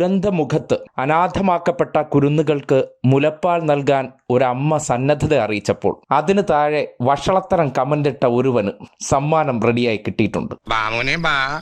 ദുരന്തമുഖത്ത് അനാഥമാക്കപ്പെട്ട കുരുന്നുകൾക്ക് മുലപ്പാൽ നൽകാൻ ഒരമ്മ സന്നദ്ധത അറിയിച്ചപ്പോൾ അതിന് താഴെ വഷളത്തരം കമന്റിട്ട ഒരുവന് സമ്മാനം റെഡിയായി കിട്ടിയിട്ടുണ്ട്. ബാമോനെ ബാ.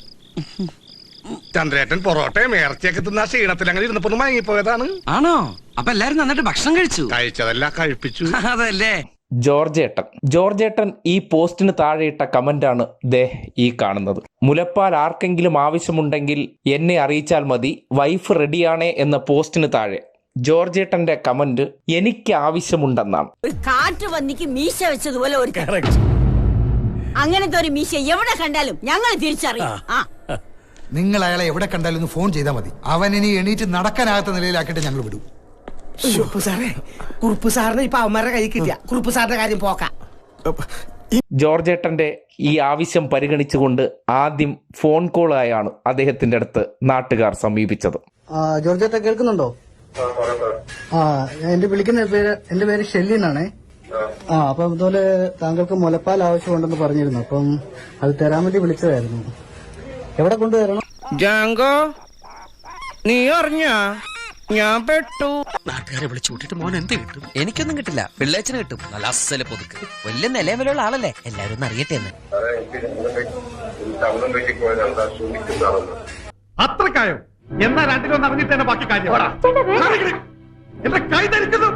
ചന്ദ്രേട്ടൻ പൊറോട്ടയും ഇറച്ചിയൊക്കെ തിന്ന ക്ഷീണത്തിൽ അങ്ങനെ ഇരുന്നപ്പോ ഒന്ന് മയങ്ങിപ്പോയതാണ്. ആണോ? അപ്പൊ എല്ലാരും നന്നായിട്ട് ഭക്ഷണം കഴിച്ചു. കഴിച്ചതല്ല കഴിപ്പിച്ചു. അതല്ലേ? ജോർജേട്ടൻ. ജോർജേട്ടൻ ഈ പോസ്റ്റിന് താഴെയിട്ട കമന്റാണ് ദേ ഈ കാണുന്നത്. മുലപ്പാൽ ആർക്കെങ്കിലും ആവശ്യമുണ്ടെങ്കിൽ എന്നെ അറിയിച്ചാൽ മതി വൈഫ് റെഡിയാണേ എന്ന പോസ്റ്റിന് താഴെ. ജോർജേട്ടന്റെ കമന്റ് എനിക്ക് ആവശ്യമുണ്ടെന്നാണ്. ഒരു കാട്ടു വന്നിക്ക് മീശ വെച്ചതുപോലെ ഒരു അങ്ങനത്തെ ഒരു മീശ എവിടെ കണ്ടാലും ഞങ്ങൾ തിരിച്ചറിയാം. ആ. നിങ്ങൾ അയാളെ എവിടെ കണ്ടാലും ഒന്ന് ഫോൺ ചെയ്താൽ മതി. അവൻ ഇനി എണീറ്റ് നടക്കാനാകാത്ത നിലയിലാക്കിയിട്ട് ഞങ്ങൾ വിടും. കുറുപ്പ് സാറേ കുറുപ്പ് സാറിന് ഇപ്പൊ അവന്മാരുടെ കൈ കിട്ടിയ. കുറുപ്പ് സാറിന്റെ കാര്യം പോക്കാം. ജോർജേട്ടന്റെ ഈ ആവശ്യം പരിഗണിച്ചുകൊണ്ട് ആദ്യം ഫോൺ കോൾ ആയാണ് അദ്ദേഹത്തിന്റെ അടുത്ത് നാട്ടുകാർ സമീപിച്ചത്. ജോർജേട്ട കേൾക്കുന്നുണ്ടോ? ആ എന്റെ വിളിക്കുന്ന പേര് എന്റെ പേര് ഷെല്ലി എന്നാണേ ആ അപ്പൊ ഇതുപോലെ താങ്കൾക്ക് മുലപ്പാൽ ആവശ്യമുണ്ടെന്ന് പറഞ്ഞിരുന്നു. അപ്പം അത് തരാൻ വേണ്ടി വിളിച്ചതായിരുന്നു. എവിടെ കൊണ്ടുവരണം? ജാങ്കോ നീ അറിഞ്ഞ ഞാൻ പെട്ടു. നാട്ടുകാരെ വിളിച്ചു കൂട്ടിട്ട് മോൻ എന്ത് കിട്ടും? എനിക്കൊന്നും കിട്ടില്ല. പിള്ളേച്ചന് കിട്ടും. നല്ല അസൽ പൊതുക്ക്. വലിയ നിലവിലുള്ള ആളല്ലേ? എല്ലാരും ഒന്ന് അറിയട്ടെ എന്ന്. അത്രക്കായോ? എന്നാ രണ്ടിലൊന്ന് അറിഞ്ഞിട്ട് തന്നെ ബാക്കി കാര്യം. എന്റെ കൈ ധരിക്കുന്നു.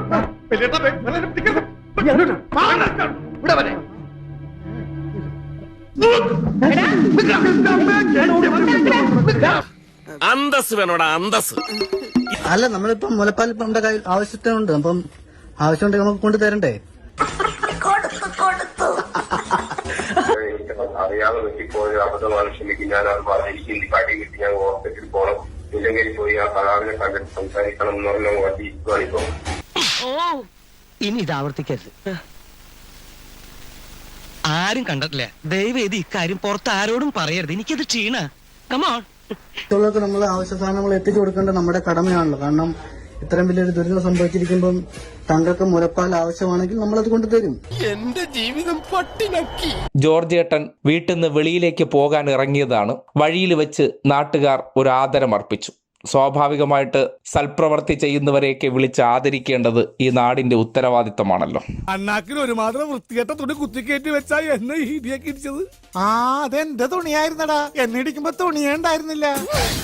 ഇവിടെ വരെ. അന്തസ് വേണോടാ അന്തസ് അല്ല നമ്മളിപ്പം മുലപ്പാൽ ഇപ്പം നമ്മുടെ കയ്യിൽ ആവശ്യത്തിനുണ്ട്. അപ്പം ആവശ്യമുണ്ടെങ്കിൽ നമുക്ക് കൊണ്ടുതരണ്ടേ അറിയാതെ പറ്റിപ്പോയ അബദ്ധമാണ് ക്ഷമിക്കും ഞാൻ അത് പറഞ്ഞു എനിക്ക് ഇന്ന് കടി കിട്ടി ഞാൻ ഹോസ്പിറ്റലിൽ പോകണം ഇല്ലെങ്കിൽ പോയി ആ കലാവിനെ കണ്ടിട്ട് സംസാരിക്കണം എന്ന് പറഞ്ഞ ഇരിക്കുവാണിപ്പോ ഇനി ഇത് ആവർത്തിക്കരുത്. ആരും കണ്ടിട്ടില്ല. ദയവേദി ഇക്കാര്യം പുറത്ത് ആരോടും പറയരുത്. എനിക്കത് ക്ഷീണ. കമോൺ മറ്റുള്ളവർക്ക് നമ്മൾ ആവശ്യ സാധനങ്ങൾ എത്തിച്ചു കൊടുക്കേണ്ടത് നമ്മുടെ കടമയാണല്ലോ. കാരണം ഇത്രയും വലിയൊരു ദുരിതം സംഭവിച്ചിരിക്കുമ്പം താങ്കൾക്ക് മുലപ്പാൽ ആവശ്യമാണെങ്കിൽ നമ്മൾ അത് കൊണ്ടുതരും ജോർജേട്ടൻ വീട്ടിൽ നിന്ന് വെളിയിലേക്ക് പോകാൻ ഇറങ്ങിയതാണ്. വഴിയിൽ വെച്ച് നാട്ടുകാർ ഒരു ആദരം അർപ്പിച്ചു. സ്വാഭാവികമായിട്ട് സൽപ്രവർത്തി ചെയ്യുന്നവരെയൊക്കെ വിളിച്ച് ആദരിക്കേണ്ടത് ഈ നാടിന്റെ ഉത്തരവാദിത്തമാണല്ലോ അണ്ണാക്കിന് ഒരു മാത്രം വൃത്തികെട്ട തുണി കുത്തിക്കേറ്റി വെച്ചാ എന്നെ ഇടിയാക്കി ഇടിച്ചത്. ആ അതെന്റെ തുണിയായിരുന്നടാ. എന്നെ ഇടിക്കുമ്പോ തുണിയേ ഉണ്ടായിരുന്നില്ല.